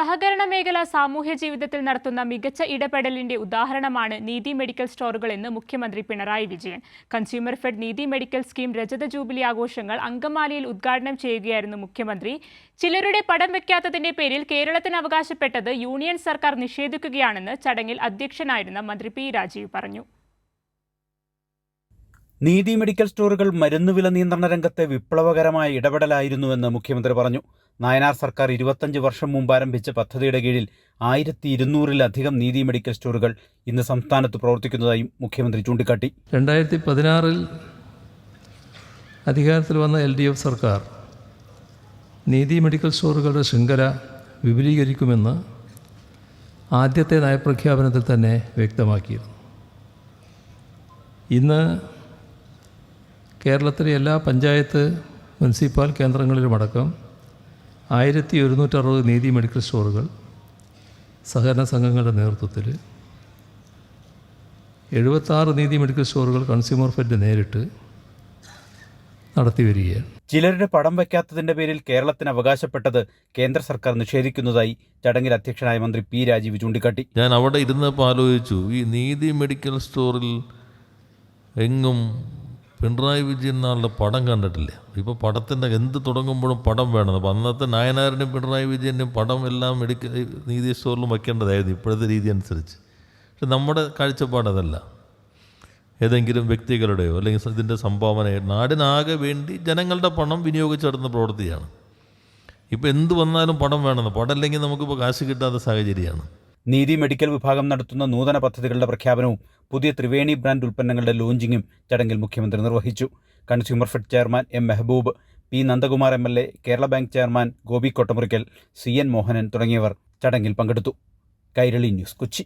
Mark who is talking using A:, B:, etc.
A: സഹകരണ മേഖല സാമൂഹ്യ ജീവിതത്തിൽ നടത്തുന്ന മികച്ച ഇടപെടലിന്റെ ഉദാഹരണമാണ് നീതി മെഡിക്കൽ സ്റ്റോറുകൾ എന്ന് മുഖ്യമന്ത്രി Pinarayi Vijayan. Consumer fed Neethi medical scheme രജത ജൂബിലി ആഘോഷങ്ങൾ അങ്കമാലിയിൽ ഉദ്ഘാടനം ചെയ്യുകയായിരുന്നു മുഖ്യമന്ത്രി. ചിലരുടെ പടം വെക്കാത്തതിന്റെ പേരിൽ കേരളത്തിന് അവകാശപ്പെട്ടത് യൂണിയൻ സർക്കാർ നിഷേധിക്കുകയാണെന്ന് ചടങ്ങിൽ അധ്യക്ഷനായിരുന്ന മന്ത്രി പി രാജീവ് പറഞ്ഞു.
B: നീതി മെഡിക്കൽ സ്റ്റോറുകൾ മരുന്നുവില നിയന്ത്രണ രംഗത്തെ വിപ്ലവകരമായ ഇടപെടലായിരുന്നുവെന്ന് മുഖ്യമന്ത്രി പറഞ്ഞു. നായനാർ സർക്കാർ ഇരുപത്തഞ്ച് വർഷം മുമ്പ് ആരംഭിച്ച പദ്ധതിയുടെ കീഴിൽ ആയിരത്തി ഇരുന്നൂറിലധികം നീതി മെഡിക്കൽ സ്റ്റോറുകൾ ഇന്ന് സംസ്ഥാനത്ത് പ്രവർത്തിക്കുന്നതായും മുഖ്യമന്ത്രി ചൂണ്ടിക്കാട്ടി.
C: രണ്ടായിരത്തി പതിനാറിൽ അധികാരത്തിൽ വന്ന എൽ ഡി എഫ് സർക്കാർ നീതി മെഡിക്കൽ സ്റ്റോറുകളുടെ ശൃംഖല വിപുലീകരിക്കുമെന്ന് ആദ്യത്തെ നയപ്രഖ്യാപനത്തിൽ തന്നെ വ്യക്തമാക്കിയിരുന്നു. ഇന്ന് കേരളത്തിലെ എല്ലാ പഞ്ചായത്ത് മുനിസിപ്പാൽ കേന്ദ്രങ്ങളിലുമടക്കം ആയിരത്തി ഒരുന്നൂറ്ററുപത് നീതി മെഡിക്കൽ സ്റ്റോറുകൾ സഹകരണ സംഘങ്ങളുടെ നേതൃത്വത്തിൽ എഴുപത്താറ് നീതി മെഡിക്കൽ സ്റ്റോറുകൾ കൺസ്യൂമർ ഫെഡ് നേരിട്ട് നടത്തി വരികയാണ്
B: ചിലരുടെ പടം വയ്ക്കാത്തതിന്റെ പേരിൽ കേരളത്തിന് അവകാശപ്പെട്ടത് കേന്ദ്ര സർക്കാർ നിഷേധിക്കുന്നതായി ചടങ്ങിൽ അധ്യക്ഷനായ മന്ത്രി പി രാജീവ് ചൂണ്ടിക്കാട്ടി.
D: ഞാൻ അവിടെ ഇരുന്നപ്പോൾ ആലോചിച്ചു ഈ നീതി മെഡിക്കൽ സ്റ്റോറിൽ എങ്ങും പിണറായി വിജയൻ നാളുടെ പടം കണ്ടിട്ടില്ല? ഇപ്പോൾ പടത്തിന്റെ എന്ത് തുടങ്ങുമ്പോഴും പടം വേണം. അപ്പോൾ അന്നത്തെ നായനാരനും പിണറായി വിജയന്റെയും പടം എല്ലാം എടുക്ക നീതി സ്റ്റോറിലും വയ്ക്കേണ്ടതായിരുന്നു ഇപ്പോഴത്തെ രീതി അനുസരിച്ച്. പക്ഷെ നമ്മുടെ കാഴ്ചപ്പാടതല്ല ഏതെങ്കിലും വ്യക്തികളുടെയോ അല്ലെങ്കിൽ ഇതിന്റെ സംഭാവനയോ നാടിനാകെ വേണ്ടി ജനങ്ങളുടെ പണം വിനിയോഗിച്ച് നടത്തുന്ന പ്രവൃത്തിയാണ്. ഇപ്പോൾ എന്ത് വന്നാലും പടം വേണമെന്ന് പടം ഇല്ലെങ്കിൽ നമുക്കിപ്പോൾ കാശ് കിട്ടാത്ത സാഹചര്യമാണ്.
B: നീതി മെഡിക്കൽ വിഭാഗം നടത്തുന്ന നൂതന പദ്ധതികളുടെ പ്രഖ്യാപനവും പുതിയ ത്രിവേണി ബ്രാൻഡ് ഉൽപ്പന്നങ്ങളുടെ ലോഞ്ചിങ്ങും ചടങ്ങിൽ മുഖ്യമന്ത്രി നിർവഹിച്ചു. Consumer fed chairman M Mehboob P Nandakumar M L A Kerala bank chairman Gopi Kottamurickal C N Mohanan തുടങ്ങിയവർ ചടങ്ങിൽ പങ്കെടുത്തു. കൈരളി ന്യൂസ് കൊച്ചി.